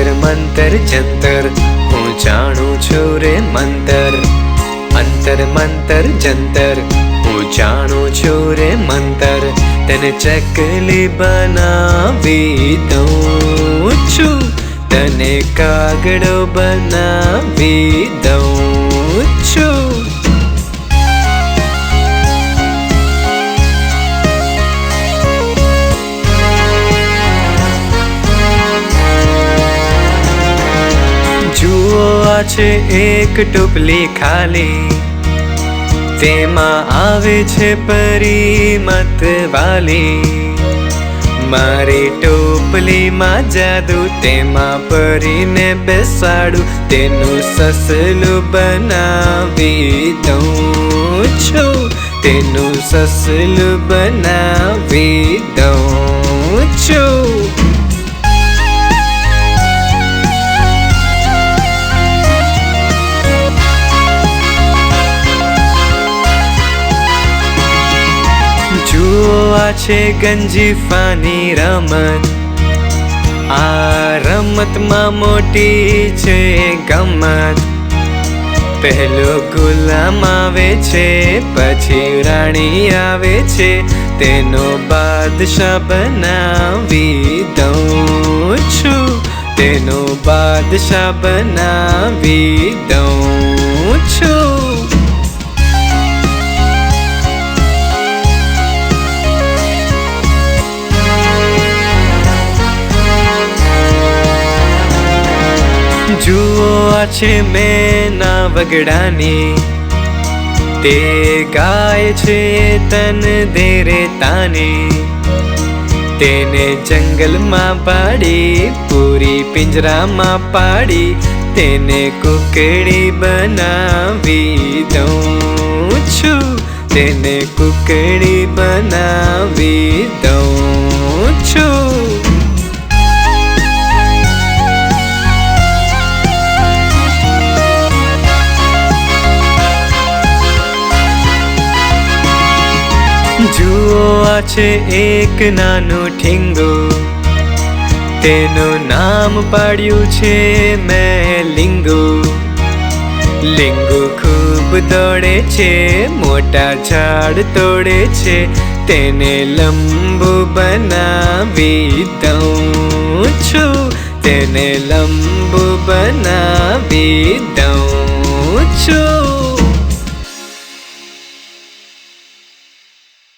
અંતર મંતર, જંતર. હું જાણું છું રે મંતર. અંતર, મંતર, જંતર. હું જાણું છું રે મંતર. તને ચકલી બનાવી દઉં છું. તને કાગડો બનાવી દઉં છે એક ટુપલી ખાલી. તેમાં આવે છે પરી મતવાલી મારી ટોપલીમાં જાદુ, તેમાં પરીને બેસાડું. તેનું સસલું બનાવી દઉં છું. તેનું સસલું બનાવી દઉં છું. જુઓ છે ગંજીફાની રમત. આ રમતમાં મોટી છે ગમત. પહેલો ગુલામ આવે છે, પછી રાણી આવે છે, તેનો બાદશાહ બનાવી દઉં છું. તેનો બાદશાહ બનાવી દઉં છું. જુઓ આ છે મેના વગડાની. તે ગાય છે તન દેરે તાની. તેને જંગલમાં પાડી, પૂરી પિંજરામાં પાડી, તેને કુકડી બનાવી દઉં છું. તેને કુકડી જુઓ આ છે એક નાનું ઠીંગુ. તેનું નામ પાડ્યું છે મેં લિંગુ લિંગુ ખૂબ દોડે છે, મોટા ઝાડ તોડે છે, તેને લંબુ બનાવી દઉં છું. તેને લંબુ બનાવી દઉં છું.